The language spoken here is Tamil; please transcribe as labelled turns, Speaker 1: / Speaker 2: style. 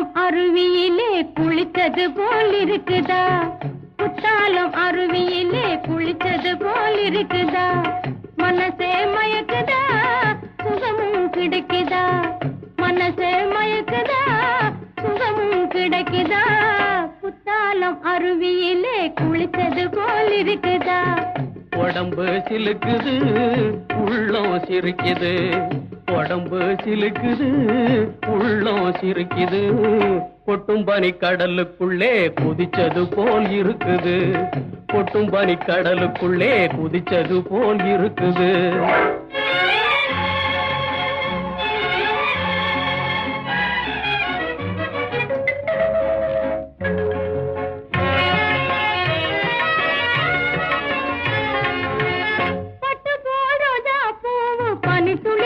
Speaker 1: குத்தாலம் அருவியிலே குளித்தது போல் இருக்குதா குத்தாலம் அருவியிலே குளித்தது போல் இருக்குதா மனசே மயக்குதா? சுகமும் கிடைக்குதா? மனசே மயக்குதா? சுகமும் கிடைக்குதா? குத்தாலம் அருவியிலே குளித்தது போல் இருக்குதா
Speaker 2: உடம்பு சிலுக்குது உள்ளம் சிரிக்குது. உடம்பு சிலுக்குது சிரிக்குது. கொட்டும் பனி கடலுக்குள்ளே குதிச்சது போல் இருக்குது. கொட்டும் பனி கடலுக்குள்ளே குதிச்சது போல் இருக்குது. பனி துளி